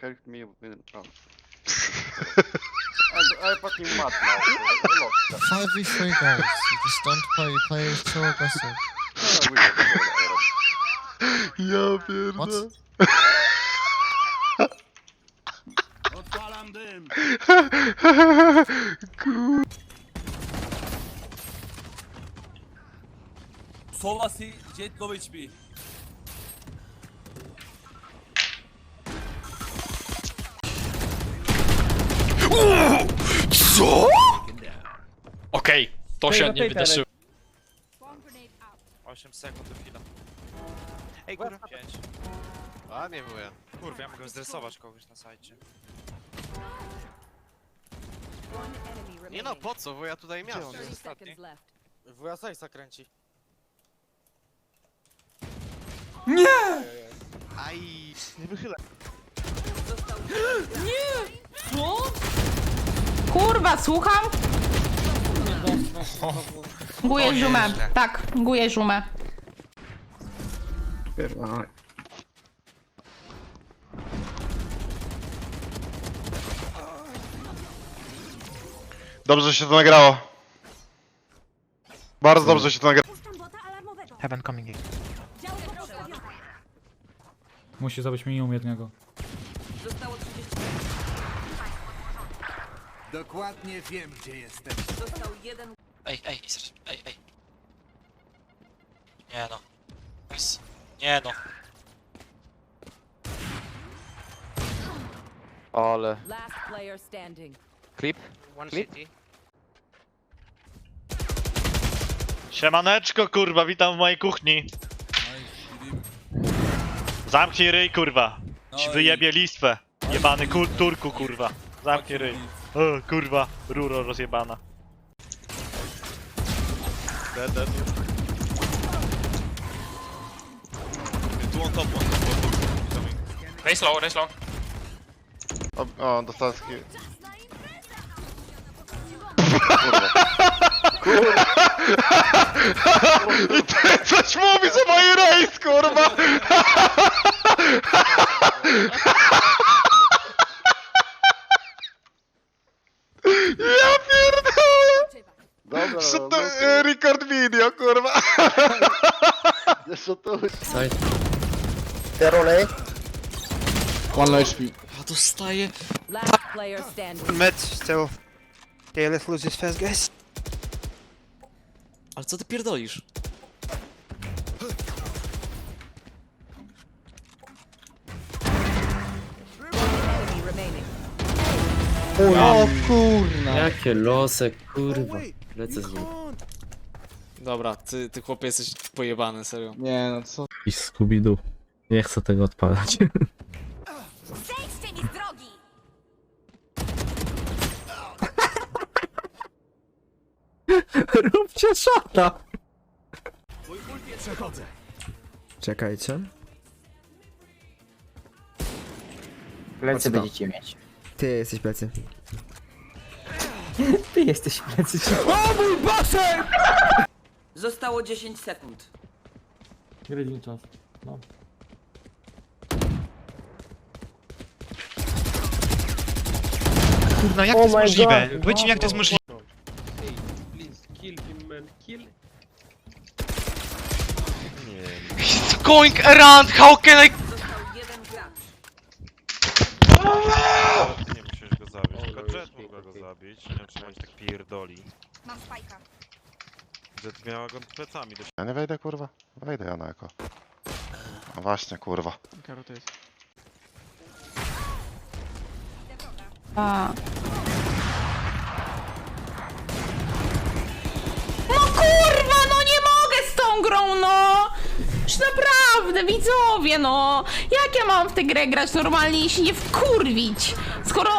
helped me with oh. I, I fucking mad now. I lost. 5v3 guys, you just don't play, you play so aggressive. We What? pierdolę. Odpalam dym! Kur... Sola si Jet low Co? Okej, to się nie wydarzyło. 8 sekund do chwila. Ej, kurwa. 5. A, nie byłem. Kurwa, ja mogę zresować kogoś na sajcie. Nie no, po co, bo ja tutaj miałem. on jest ostatni? Wuja Sajsa kręci. Aj. Kurwa, słucham? Guję żumę. Tak, guję żumę. Dobrze, się to nagrało. Bardzo dobrze się to nagrało. Heaven coming in. Musi zabić minimum jednego. Dokładnie wiem, gdzie jesteś. Ej, ej, zaraz, ej, ej. Nie no. Nice. Nie no. Ale. Last player standing. Clip? One Clip? city. Siemaneczko, kurwa, witam w mojej kuchni. Zamknij ryj, kurwa. Ci wyjebie listwę. Jebany kur turku, kurwa. Zamknij ryj. O, kurwa, ruro rozjebana. Dead, dead. Tu on top, on top. Race low, race low. O, o dostałem skill. I ty coś mówisz o mojej rejs, kurwa! Ja pierdolę! E, record video, kurwa? Co to Side. A dostaję. Last player standing. Med still. Okay, let's lose this fast, guys. Ale co ty pierdolisz? Enemy remaining. O kurna. Jakie losy, kurwa. Lecę z nim. Dobra, ty, ty chłopie jesteś pojebany, serio. Nie no co? I Scooby-Doo. Nie chcę tego odpalać. Zejdźcie mi z drogi! Róbcie szata! Przechodzę. Czekajcie. Plecy będziecie mieć. Ty jesteś plecy. Ty jesteś plecy. Zostało 10 sekund. Gryźmy czas. No. Kurwa, jak to jest możliwe? Powiedzcie mi, jak to jest możliwe. He's going around, how can I... Został jeden gracz. Nie musisz go zabić, tylko Jet mógł go zabić. Nie wiem, czy on tak pierdoli. Mam spajka. Jet miała go plecami do Ja nie wejdę, kurwa? Wejdę ja na eko. No właśnie, kurwa. A. No kurwa, no nie mogę z tą grą, no! Już naprawdę, widzowie, no! Jak ja mam w tę grę grać normalnie i się nie wkurwić? Skoro...